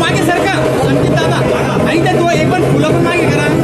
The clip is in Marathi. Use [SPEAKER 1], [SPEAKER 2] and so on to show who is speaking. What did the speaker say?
[SPEAKER 1] मागे सरका संकेत दादा ऐकतात एक पण फुलं पण मागे करा.